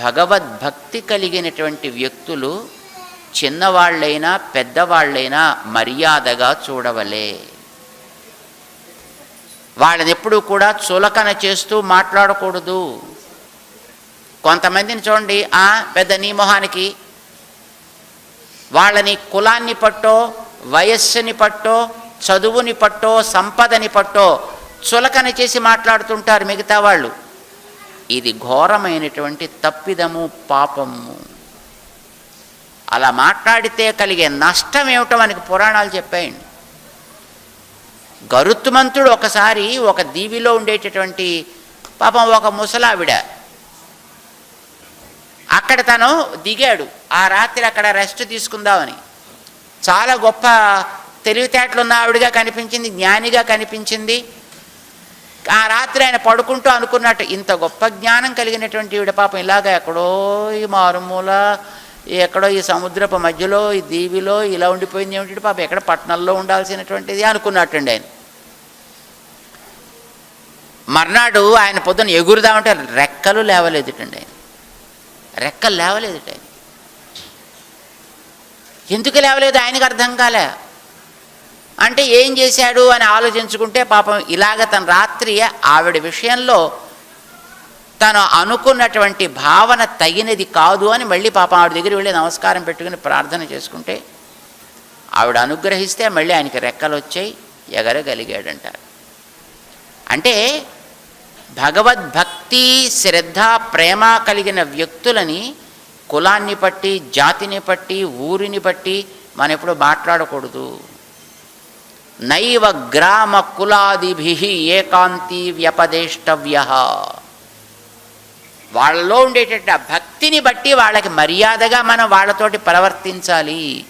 భగవద్భక్తి కలిగినటువంటి వ్యక్తులు చిన్నవాళ్ళైనా పెద్దవాళ్ళైనా మర్యాదగా చూడవలే. వాళ్ళని ఎప్పుడూ కూడా చులకన చేస్తూ మాట్లాడకూడదు. కొంతమందిని చూడండి ఆ పెద్ద నీ మొహానికి వాళ్ళని కులాన్ని పట్టో వయస్సుని పట్టో చదువుని పట్టో సంపదని పట్టో చులకన చేసి మాట్లాడుతుంటారు మిగతా వాళ్ళు. ఇది ఘోరమైనటువంటి తప్పిదము పాపము. అలా మాట్లాడితే కలిగే నష్టం ఏమిటో మనకి పురాణాలు చెప్పాయండి. గరుత్మంతుడు ఒకసారి ఒక దీవిలో ఉండేటటువంటి పాపం ఒక ముసలావిడ. అక్కడ తను దిగాడు ఆ రాత్రి అక్కడ రెస్ట్ తీసుకుందామని. చాలా గొప్ప తెలివితేటలున్న ఆవిడగా కనిపించింది జ్ఞానిగా కనిపించింది. ఆ రాత్రి ఆయన పడుకుంటూ అనుకున్నట్టు ఇంత గొప్ప జ్ఞానం కలిగినటువంటి ఈవిడ పాపం ఇలాగ ఎక్కడో ఈ మారుమూల ఎక్కడో ఈ సముద్రపు మధ్యలో ఈ దీవిలో ఇలా ఉండిపోయింది ఏమిటి పాపం? ఎక్కడ పట్టణంలో ఉండాల్సినటువంటిది అనుకున్నట్టండి ఆయన. మర్నాడు ఆయన పొద్దున్న ఎగురుదామంటే రెక్కలు లేవలేదుటండి ఆయన. రెక్కలు లేవలేదుట ఆయన. ఎందుకు లేవలేదు? ఆయనకు అర్థం కాలే. అంటే ఏం చేశాడు అని ఆలోచించుకుంటే పాపం ఇలాగ తన రాత్రి ఆవిడ విషయంలో తను అనుకున్నటువంటి భావన తగినది కాదు అని మళ్ళీ పాపం ఆవిడ దగ్గర వెళ్ళి నమస్కారం పెట్టుకుని ప్రార్థన చేసుకుంటే ఆవిడ అనుగ్రహిస్తే మళ్ళీ ఆయనకి రెక్కలు వచ్చాయి ఎగరగలిగాడంటారు. అంటే భగవద్భక్తి శ్రద్ధ ప్రేమ కలిగిన వ్యక్తులని కులాన్ని బట్టి జాతిని బట్టి ఊరిని బట్టి మనం ఎప్పుడు మాట్లాడకూడదు. నైవ గ్రామ కులాదిభి ఏకాంతి వ్యపదేష్టవ్య. వాళ్ళలో ఉండేటటువంటి ఆ భక్తిని బట్టి వాళ్ళకి మర్యాదగా మనం వాళ్ళతోటి ప్రవర్తించాలి.